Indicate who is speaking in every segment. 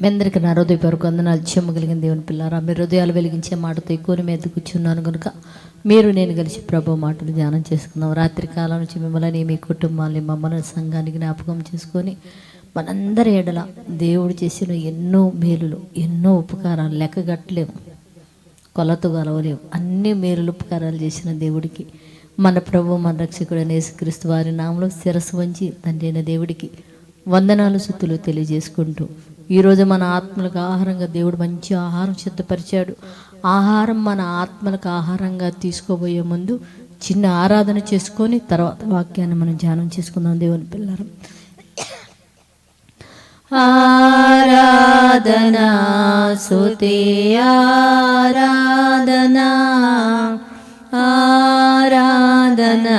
Speaker 1: మీ అందరికీ నా హృదయ పేరు వందనాలు. చెమ్మ కలిగిన దేవుని పిల్లారా మీ హృదయాలు వెలిగించే మాటతో ఎక్కువని మీద కూర్చున్నాను కనుక మీరు నేను కలిసి ప్రభు మాటలు ధ్యానం చేసుకున్నాం రాత్రి కాలం నుంచి మిమ్మల్ని మీ కుటుంబాన్ని మమ్మల్ని సంఘాన్ని జ్ఞాపకం చేసుకొని మనందరి ఎడల దేవుడు చేసిన ఎన్నో మేలులు ఎన్నో ఉపకారాలు లెక్కగట్టలేము కొలత గలవలేము అన్ని మేలులు ఉపకారాలు చేసిన దేవుడికి మన ప్రభు మన రక్షకుడైన యేసుక్రీస్తు వారి నామలో శిరస్సు వంచి తండ్రి అయిన దేవుడికి వందనాలు సుత్తులు తెలియజేసుకుంటూ ఈరోజు మన ఆత్మలకు ఆహారంగా దేవుడు మంచి ఆహారం సిద్ధపరిచాడు. ఆహారం మన ఆత్మలకు ఆహారంగా తీసుకోబోయే ముందు చిన్న ఆరాధన చేసుకొని తర్వాత వాక్యాన్ని మనం ధ్యానం చేసుకుందాం దేవుని పిల్లలు. ఆరాధనా సుతి ఆరాధనా ఆరాధనా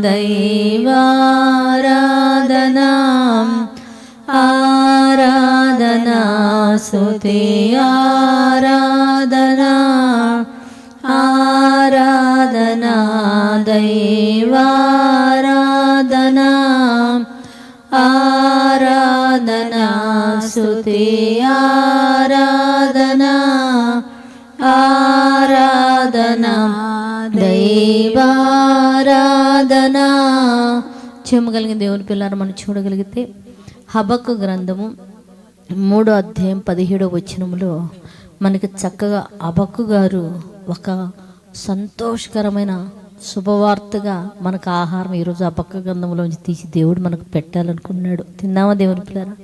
Speaker 1: దైవారాధనా. సుతి ఆరాధనా ఆరాధనా దైవారాధనా ఆరాధనా సుతి ఆరాధనా ఆరాధనా దైవారాధనా. చెమ్మగలిగిన దేవుని పిల్లలు మనం చూడగలిగితే హబక్కు గ్రంథము మూడో అధ్యాయం పదిహేడో వచనంలో మనకి చక్కగా అబక్కు గారు ఒక సంతోషకరమైన శుభవార్తగా మనకు ఆహారం ఈరోజు అబక్క గంధంలోంచి తీసి దేవుడు మనకు పెట్టాలనుకున్నాడు. తిన్నామా దేవుని పిల్లరా?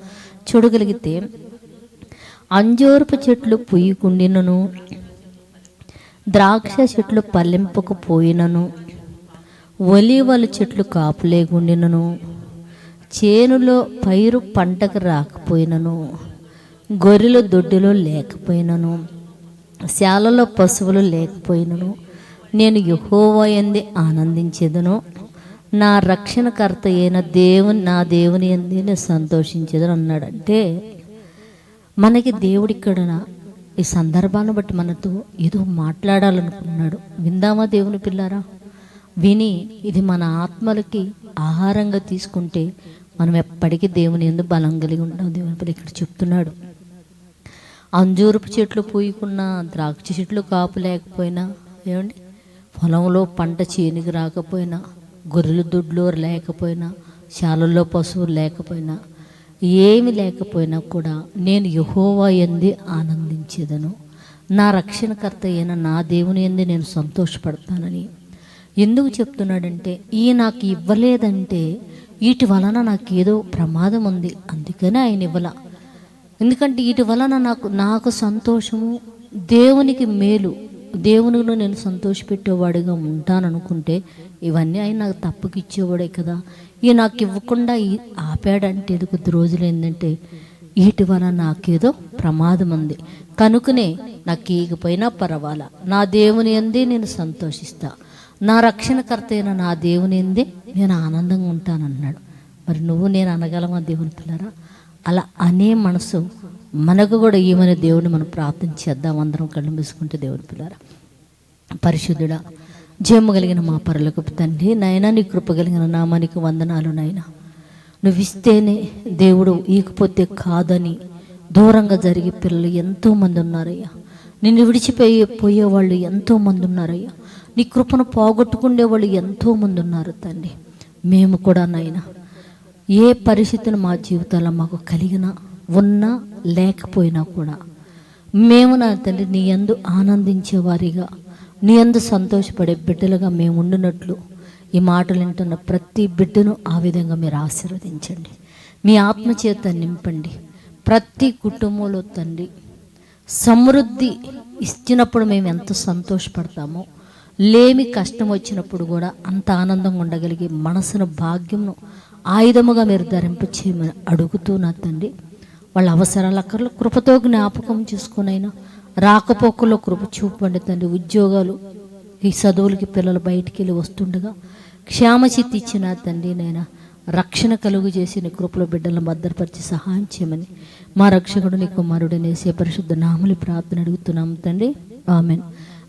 Speaker 1: చూడగలిగితే అంజోరపు చెట్లు పుయ్యకుండినను ద్రాక్ష చెట్లు పల్లెంపకపోయినను ఒలివల చెట్లు కాపులేగుండినను చేనులో పైరు పంటకు రాకపోయినను గొర్రెల దొడ్డిలో లేకపోయినను శాలలో పశువులు లేకపోయినను నేను యహోవయంది ఆనందించేదను. నా రక్షణకర్త అయిన దేవుని నా దేవుని ఎందే నేను సంతోషించేదని అన్నాడంటే మనకి దేవుడు ఇక్కడ ఈ సందర్భాన్ని బట్టి మనతో ఏదో మాట్లాడాలనుకున్నాడు. విందామా దేవుని పిల్లారా? విని ఇది మన ఆత్మలకి ఆహారంగా తీసుకుంటే మనం ఎప్పటికీ దేవుని ఎందు బలం కలిగి ఉంటాం. దేవుని ఇక్కడ చెప్తున్నాడు. అంజూరపు చెట్లు పూయకున్నా ద్రాక్ష చెట్లు కాపు లేకపోయినా ఏమండి? పొలంలో పంట చేనికి రాకపోయినా గొర్రెలు దొడ్లు లేకపోయినా శాలల్లో పశువులు లేకపోయినా ఏమి లేకపోయినా కూడా నేను యహోవా ఎందే ఆనందించేదను. నా రక్షణకర్త అయిన నా దేవుని ఎందు నేను సంతోషపడతానని. ఎందుకు చెప్తున్నాడంటే ఈ నాకు ఇవ్వలేదంటే వీటి వలన నాకు ఏదో ప్రమాదం ఉంది. అందుకనే ఆయన ఇవ్వల. ఎందుకంటే వీటి వలన నాకు నాకు సంతోషము దేవునికి మేలు దేవునిలో నేను సంతోషపెట్టేవాడిగా ఉంటాననుకుంటే ఇవన్నీ ఆయన నాకు తప్పుకి ఇచ్చేవాడే కదా. ఈ నాకు ఇవ్వకుండా ఆపాడంటే ఇది కొద్ది రోజులు ఏంటంటే వీటి వలన నాకేదో ప్రమాదం ఉంది. కనుకనే నాకు ఈగిపోయినా పర్వాలా. నా దేవుని అందే నేను సంతోషిస్తా. నా రక్షణకర్త అయిన నా దేవుని ఎందే నేను ఆనందంగా ఉంటానన్నాడు. మరి నువ్వు నేను అనగలమా దేవుని పిల్లరా అలా అనే మనసు మనకు కూడా ఏమనే దేవుని మనం ప్రార్థన చేద్దాం అందరం కళ్ళు మూసుకుంటే దేవుని పిల్లరా. పరిశుద్ధుడా జయము కలిగిన మా పరులకు తండ్రి నాయనా నీ కృప కలిగిన నామానికి వందనాలు నాయనా. నువ్వు ఇస్తేనే దేవుడు ఈకపోతే కాదని దూరంగా జరిగే పిల్లలు ఎంతోమంది ఉన్నారయ్యా. నిన్ను విడిచిపోయి పోయేవాళ్ళు ఎంతోమంది ఉన్నారయ్యా. నీ కృపను పోగొట్టుకునే వాళ్ళు ఎంతోమంది ఉన్నారు తండ్రి. మేము కూడా నాయనా ఏ పరిస్థితిని మా జీవితాల్లో మాకు కలిగినా ఉన్నా లేకపోయినా కూడా మేము నా తండ్రి నీ యందు ఆనందించేవారిగా నీ యందు సంతోషపడే బిడ్డలుగా మేము ఉండినట్లు ఈ మాటలు వింటున్న ప్రతి బిడ్డను ఆ విధంగా మీరు ఆశీర్వదించండి. మీ ఆత్మచేత నింపండి. ప్రతి కుటుంబంలో తండ్రి సమృద్ధి ఇచ్చినప్పుడు మేము ఎంత సంతోషపడతామో లేమి కష్టం వచ్చినప్పుడు కూడా అంత ఆనందంగా ఉండగలిగే మనసును భాగ్యమును ఆయుధముగా మీరు ధరింప చేయమని అడుగుతూ నా తండ్రి వాళ్ళ అవసరాల అక్కర్లు కృపతో జ్ఞాపకం చేసుకునైనా రాకపోకల్లో కృప చూపండి తండ్రి. ఉద్యోగాలు ఈ చదువులకి పిల్లలు బయటికి వెళ్ళి వస్తుండగా క్షేమచిత్తి ఇచ్చిన తండ్రి నైనా రక్షణ కలుగు చేసి నీ కృపలో బిడ్డలను భద్రపరిచి సహాయం చేయమని మా రక్షకుడు నీ కుమారుడు నేసే పరిశుద్ధ నామలి ప్రార్థన అడుగుతున్నాం తండ్రి. ఆమెన్.